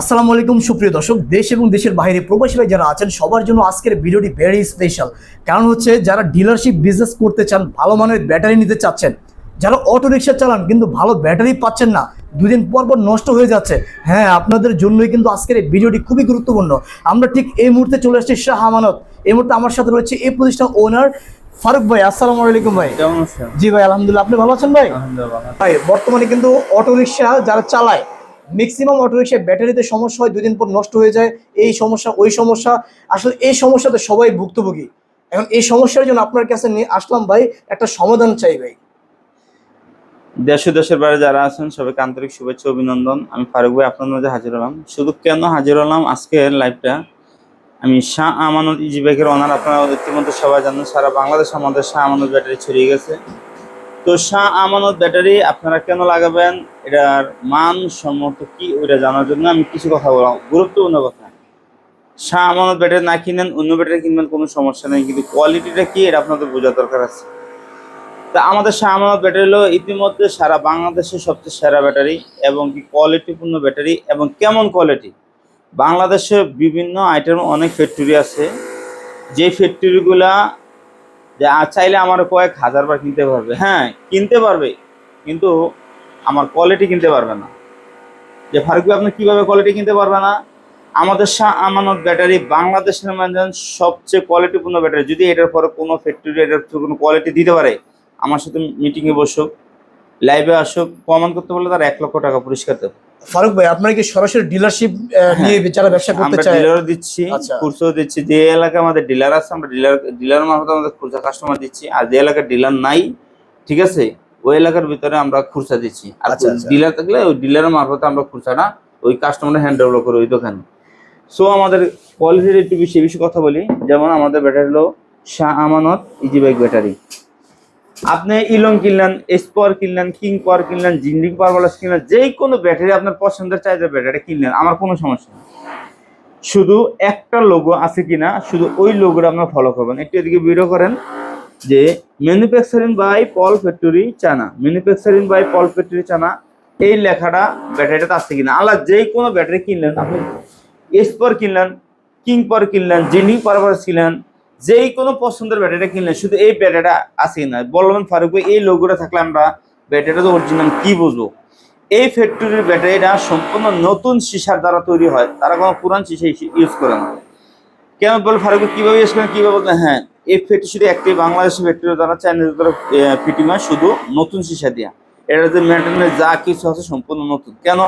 আসসালামু আলাইকুম সুপ্রিয় দর্শক। দেশ এবং দেশের বাইরে প্রবাসী ভাই যারা আছেন সবার জন্য আজকের ভিডিওটি ভেরি স্পেশাল কারণ হচ্ছে যারা ডিলারশিপ বিজনেস করতে চান ভালো মানের ব্যাটারি নিতে চাচ্ছেন যারা অটো রিক্সা চালান কিন্তু ভালো ব্যাটারি পাচ্ছেন না দুদিন পর পর নষ্ট হয়ে যাচ্ছে। হ্যাঁ আপনাদের জন্যই কিন্তু আজকের এই ভিডিওটি খুবই গুরুত্বপূর্ণ। আমরা ঠিক এই মুহূর্তে চলে আসছি শাহ আমানত। এই মুহূর্তে আমার সাথে রয়েছে এই প্রতিষ্ঠান ওনার ফারুক ভাই। আসসালামু আলাইকুম ভাই। জি ভাই আলহামদুলিল্লাহ। আপনি ভালো আছেন ভাই? ভাই বর্তমানে কিন্তু অটো রিক্সা যারা চালায় ম্যাক্সিমাম অটো রিক্সায় ব্যাটারিতে সমস্যা হয় দুই দিন পর নষ্ট হয়ে যায়, এই সমস্যা, ওই সমস্যা। আসলে এই সমস্যাতে সবাই ভুক্তভোগী। এখন এই সমস্যার জন্য আপনার কাছে নিয়ে আসলাম ভাই, একটা সমাধান চাই ভাই। দেশ দেশের বাইরে যারা আছেন, সবাইকে আন্তরিক শুভেচ্ছা, অভিনন্দন। আমি ফারুক ভাই, আপনার মাঝে হাজির হলাম। শুধু কেন হাজির হলাম? আজকের লাইভটা আমি শাহ আমানত ইজি ব্যাগের অনার আপনারা ইতিমধ্যে সবাই জানেন, সারা বাংলাদেশ আমাদের শাহ আমানত ব্যাটারি ছড়িয়ে গেছে। তো শাহ আমানত ব্যাটারি আপনারা কেন লাগাবেন? এটার মান সম্মত কি ওইটা জানার জন্য আমি কিছু কথা বললাম। গুরুত্বপূর্ণ কথা। শাহ আমানত ব্যাটারি না কিনেন, অন্য ব্যাটারি কিনবেন কোনো সমস্যা নেই, কিন্তু কোয়ালিটিটা কি এটা আপনাদের বোঝার দরকার আছে। তা আমাদের শাহ আমানত ব্যাটারি হলো ইতিমধ্যে সারা বাংলাদেশের সবচেয়ে সেরা ব্যাটারি এবং কি কোয়ালিটিপূর্ণ ব্যাটারি এবং কেমন কোয়ালিটি? বাংলাদেশে বিভিন্ন আইটেম অনেক ফ্যাক্টরি আছে। যে ফ্যাক্টরিগুলা যে চাইলে আমার কয়েক হাজার বার কিনতে পারবে। হ্যাঁ কিনতে পারবে, কিন্তু আমার কোয়ালিটি কিনতে পারবে না। যে, ফারুক আপনি কীভাবে কোয়ালিটি কিনতে পারবে না? আমাদের শাহ আমানত ব্যাটারি বাংলাদেশের মধ্যে সবচেয়ে কোয়ালিটিপূর্ণ ব্যাটারি। যদি এটার পরে কোনো ফ্যাক্টরি এটার কোনো কোয়ালিটি দিতে পারে, আমার সাথে মিটিংয়ে বসুক লাইভে আসুক, প্রমাণ করতে বললে তার এক লক্ষ টাকা পুরস্কার দেবো। ফারুক ভাই আপনারা কি সরাসরি ডিলারশিপ নিয়ে যারা ব্যবসা করতে আমরা চায়? ডিলারও দিচ্ছি আচ্ছা। খুচরো দিচ্ছি যে এলাকায় আমাদের ডিলার আছে আমরা ডিলার ডিলার মারফত আমাদের খুচরা কাস্টমার দিচ্ছি আর যে এলাকায় ডিলার নাই ঠিক আছে ওই এলাকার ভিতরে আমরা খুচরা দিচ্ছি। আর আচ্ছা, আচ্ছা। ডিলার থাকলে ওই ডিলারের মারফতে আমরা খুচরাটা ওই কাস্টমার হ্যান্ড ওভার করি ওই দোকানে। সো আমাদের কোয়ালিটির একটু বেশি বেশি কথা বলি। যেমন আমাদের ব্যাটারি হলো Shah Amanat easy bike battery আপনি ইলং কিনলেন এসপর কিনলেন, কিং পাওয়ার কিনলেন জিন্ডিং পাওয়ার কিনলেন যে কোনো ব্যাটারি আপনার পছন্দের চাহিদার ব্যাটারি কিনলেন, আমার কোনো সমস্যা নেই। শুধু একটা লোগো আছে কিনা, শুধু ওই লোগোটা আপনার ফলো করবেন। একটু এদিকে ভিডিও করেন যে manufacturing by Paul factory China manufacturing by Paul factory China এই লেখাটা ব্যাটারিটাতে আছে কিনা। আল্লাহ যে কোনো ব্যাটারি কিনলেন, আপনি এসপর কিনলেন, কিং পর কিনলেন জিন্ডিং পাওয়ার কিনলেন যেই কোনো পছন্দের ব্যাটারিটা কিনলেন শুধু এই ব্যাটারিটা আছে না বলবেন ফারুক ভাই এই লোগোটা থাকলে আমরা ব্যাটারিটা তো অরিজিনাল কি বুঝব? এই ফ্যাক্টরির ব্যাটারিটা সম্পূর্ণ নতুন সিসার দ্বারা তৈরি হয়, তারা কোনো পুরান সিসা ইউজ করে না। কেন বল ফারুক কীভাবে ইউজ করেন কীভাবে বলতেন হ্যাঁ এই ফ্যাক্টরি শুধু একটি বাংলাদেশের ফ্যাক্টরি দ্বারা চাইনিজ দ্বারা ফিটিং হয় শুধু নতুন সিসা দিয়া। এটা যে মেনটেন্স যা কিছু আছে সম্পূর্ণ নতুন। কেন?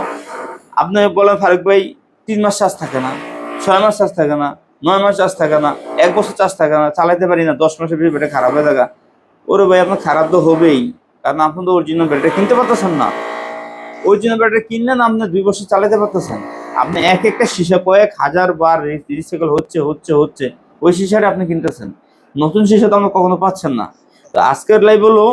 আপনি বলেন ফারুক ভাই, তিন মাস চার্জ থাকে না, ছয় মাস চার্জ থাকে না নয় মাস চার্জ থাকে না, এক বছর চার্জ থাকে না, চালাইতে পারি না, দশ মাসের বেশি ব্যাটারি খারাপ হয়ে থাকা। ওরে ভাই, আপনার খারাপ তো হবেই, কারণ আপনি তো অরিজিনাল ব্যাটারি কিনতে পারতেছেন না। অরিজিনাল ব্যাটারি কিনলেন আপনি দুই বছর চালাতে পারতেছেন। আপনি এক একটা সিসা কয়েক হাজার বার রিসাইকেল হচ্ছে হচ্ছে হচ্ছে, ওই সিসাটা আপনি কিনতেছেন। নতুন সিসা তো আপনি কখনো পাচ্ছেন না। তো আজকের লাইভ হলো,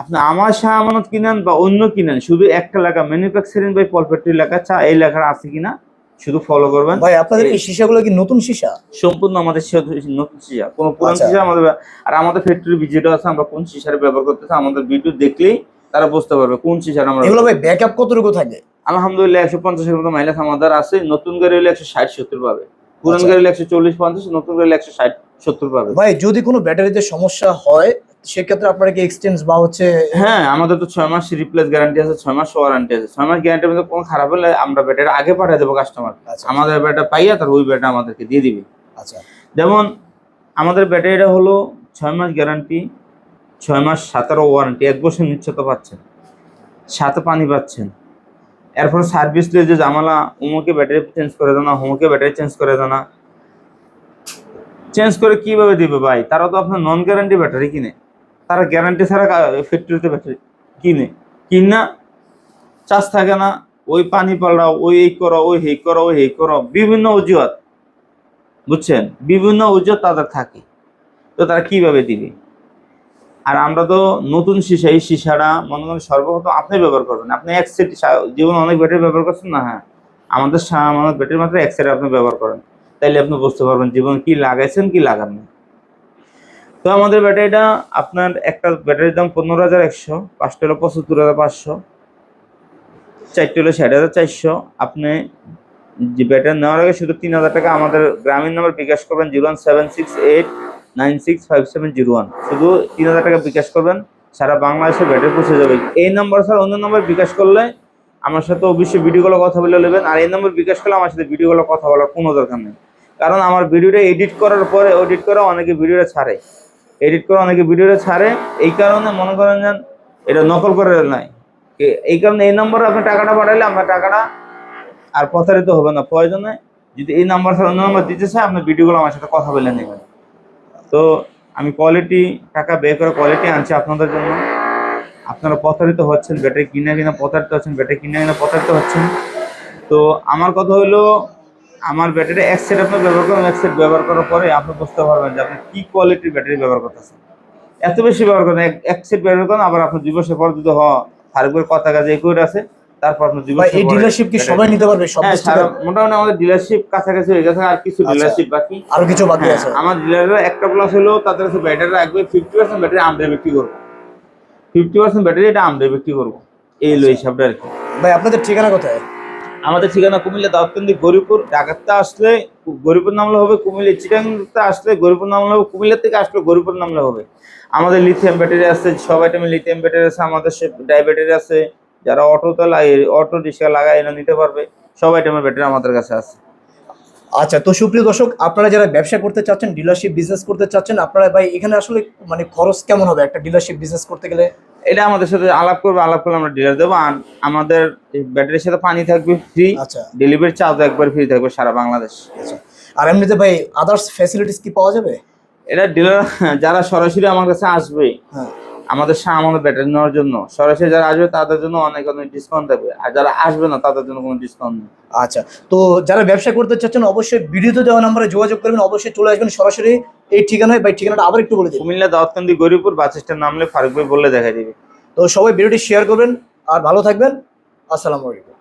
আপনি আমার শাহ আমানত কিনেন বা অন্য কিনেন, শুধু একটা লেখা ম্যানুফ্যাকচারিং বাই পলপেট্রি লেখা চা এই লেখাটা আছে কিনা? শুধু ফলো করবেন? ভাই আপনাদের এই সীসাগুলো কি নতুন সীসা? সম্পূর্ণ আমাদের নতুন সিসা কোনো পুরান আচ্ছা। সিসা আমাদের আর আমাদের ফ্যাক্টরি ভিডিও আছে আমরা কোন সিসার ব্যবহার করতেছি আমাদের ভিডিও দেখলেই তারা বুঝতে পারবে কোন সিসার আমরা এগুলো ভাই ব্যাকআপ কতটুকু থাকে? আলহামদুলিল্লাহ একশো পঞ্চাশের মতো মাইলেজ আমাদের আছে নতুন গাড়ি হলে একশো ষাট সত্তর পাবে। পুরান আচ্ছা। গাড়ি হলে একশো চল্লিশ পঞ্চাশ নতুন গাড়ি হলে একশো ষাট সত্তর পাবে। ভাই যদি কোনো ব্যাটারিতে সমস্যা হয় সেক্ষেত্রে আপনারা কি এক্সচেঞ্জ বা হচ্ছে হ্যাঁ আমাদের তো ছয় মাস রিপ্লেস গ্যারান্টি আছে ছয় মাস ওয়ারেন্টি আছে। ছয় মাস গ্যারান্টির মধ্যে কোনো খারাপ হলে আমরা ব্যাটারি আগে পাঠিয়ে দেবো কাস্টমার আচ্ছা। আমাদের ব্যাটা পাইয়া তার ওই ব্যাটা আমাদেরকে দিয়ে দিবে। আচ্ছা। যেমন আমাদের ব্যাটারিটা হলো ছয় মাস গ্যারান্টি ছয় মাস সাতেরো ওয়ারেন্টি এক বছর নিশ্চিত পাচ্ছেন। সাথে পানি পাচ্ছেন। এরপর সার্ভিস দিয়ে যে জামালা উমুকে ব্যাটারি চেঞ্জ করে দেনা হুমুকে ব্যাটারি চেঞ্জ করে দেনা। চেঞ্জ করে কীভাবে দিবে ভাই? তারা তো আপনার নন গ্যারান্টি ব্যাটারি কিনে। তারা গ্যারান্টি ছাড়া ফ্যাক্টরিতে ব্যাটারি কিনে। কিনা চার্জ থাকে না। ওই পানি পাল্টাও, ওই এই করো, ওই হেই করো, ওই হেই করো। বিভিন্ন অজুহাত, বুঝছেন? বিভিন্ন অজুহাত তাদের থাকে। তো তারা কীভাবে দিবে? আর আমরা তো নতুন সীসা, এই সীসাটা মনে করেন সর্বপ্রথম আপনি ব্যবহার করবেন। আপনি এক সেট জীবনে অনেক ব্যাটারি ব্যবহার করছেন না? হ্যাঁ। আমাদের আমাদের ব্যাটারি মাত্র এক সেট আপনি ব্যবহার করেন। তাইলে আপনি বুঝতে পারবেন জীবনে কি লাগাইছেন, কি লাগান না তো আমাদের ব্যাটারিটা আপনার একটা ব্যাটারির দাম পনেরো হাজার একশো, পাঁচটা হলো পঁচাত্তর হাজার পাঁচশো, চারটে হলো ষাট হাজার চারশো। আপনি যে ব্যাটারি নেওয়ার আগে শুধু তিন হাজার টাকা আমাদের গ্রামীণ নাম্বার বিকাশ করবেন zero one seven six eight nine six five seven zero one. শুধু তিন হাজার টাকা বিকাশ করবেন, সারা বাংলাদেশে ব্যাটারি পৌঁছে যাবে। এই নাম্বার ছাড়া অন্য নাম্বার বিকাশ করলে আমার সাথে অবশ্যই ভিডিও কলে কথা বলে নেবেন, আর এই নাম্বার বিকাশ করলে আমার সাথে ভিডিও কলে কথা বলার কোনো দরকার নেই। কারণ আমার ভিডিওটা এডিট করার পরে, এডিট করে অনেকে ভিডিওটা ছাড়ে। এডিট করে অনেকে ভিডিওটা ছাড়ে। এই কারণে মনে করেন যেন এটা নকল করে নাই। এই কারণে এই নম্বরে আপনি টাকাটা পাঠাইলে আপনার টাকাটা আর প্রতারিত হবে না। প্রয়োজনে যদি এই নাম্বার ছাড়া অন্য নাম্বার দিতে চায় আপনার ভিডিওগুলো আমার সাথে কথা বলে নেবেন। তো আমি কোয়ালিটি টাকা ব্যয় করে কোয়ালিটি আনছি আপনাদের জন্য। আপনারা প্রতারিত হচ্ছেন, ব্যাটারি কিনে কিনা প্রতারিত হচ্ছেন, ব্যাটারি কিনে কিনা প্রতারিত হচ্ছেন। তো আমার কথা হলো আমার ব্যাটারি এক সেট আপনি ব্যবহার করেন এক সেট ব্যবহার করার পরে আপনি বুঝতে পারবেন যে আপনি কি কোয়ালিটির ব্যাটারি ব্যবহার করতেছেন। এত বেশি ব্যবহার করেন এক- সেট ব্যবহার করেন আবার আপনি দুই বছর পর যদি হ ফারুকের কথা কাজে এই আছে তারপর আপনি দুই বছর এই ডিলারশিপ কি সবাই নিতে পারবে সব হ্যাঁ মোটামুটি আমাদের ডিলারশিপ কাছাকাছি হয়ে গেছে আর কিছু আচ্ছা। ডিলারশিপ বাকি। আরও কিছু বাকি হ্যাঁ, আছে? আমার ডিলাররা একটা প্লাস হলো তাদের কাছে ব্যাটারি রাখবে ফিফটি পার্সেন্ট ব্যাটারি আমরা বিক্রি করব। ফিফটি পার্সেন্ট ব্যাটারি এটা আমরা বিক্রি করব। এই হলো হিসাবটা আর কি। ভাই আপনাদের ঠিকানা কোথায়? আমাদের ঠিকানা কুমিল্লা দাউদকান্দি, গরিপুর, ঢাকাতে আসলে গরিপুর নামলে হবে, কুমিল্লা চিটাংতে আসলে গরিপুর নামলে হবে, কুমিল্লা থেকে আসলে গরিপুর নামলে হবে। আমাদের লিথিয়াম ব্যাটারি আছে সব আইটেমের লিথিয়াম ব্যাটারি আছে, আমাদের সে ডাই ব্যাটারি আছে, যারা অটোতে অটো রিক্সা লাগায় এনে নিতে পারবে সব আইটেমের ব্যাটারি আমাদের কাছে আছে। আচ্ছা তো সুপ্রিয় দর্শক, আপনারা যারা ব্যবসা করতে চাচ্ছেন ডিলারশিপ বিজনেস করতে চাচ্ছেন, আপনারা ভাই, এখানে আসলে মানে খরচ কেমন হবে একটা ডিলারশিপ বিজনেস করতে গেলে? এটা আমাদের সাথে আলাপ করবে আলাপ করলে আমরা ডিলার দেবো। আর আমাদের ব্যাটারির সাথে পানি থাকবে ফ্রি আচ্ছা। ডেলিভারি চার্জ একবার ফ্রি থাকবে সারা বাংলাদেশ। আচ্ছা। আর এমনিতে ভাই আদার্স ফ্যাসিলিটিস কি পাওয়া যাবে? এটা ডিলার যারা সরাসরি আমার কাছে আসবে হ্যাঁ। আমাদের আমাদের ব্যাটারি নেওয়ার জন্য। সরাসরি যারা আসবে তাদের জন্য অনেক অনেক ডিসকাউন্ট দেবে আর যারা আসবে না তাদের জন্য কোনো ডিসকাউন্ট নেই। আচ্ছা তো যারা ব্যবসা করতে চাচ্ছেন অবশ্যই ভিডিওতে দেওয়া নাম্বারে যোগাযোগ করবেন। অবশ্যই চলে আসবেন সরাসরি এই ঠিকানায়। বা ঠিকানাটা আবার একটু বলে দিন। কুমিল্লা দাওয়াতকান্দি গরিপুর বাস স্ট্যান্ড নামলে ফারুক ভাই বললে দেখা যাবে। তো সবাই ভিডিওটি শেয়ার করবেন। আর ভালো থাকবেন। আসসালামু আলাইকুম।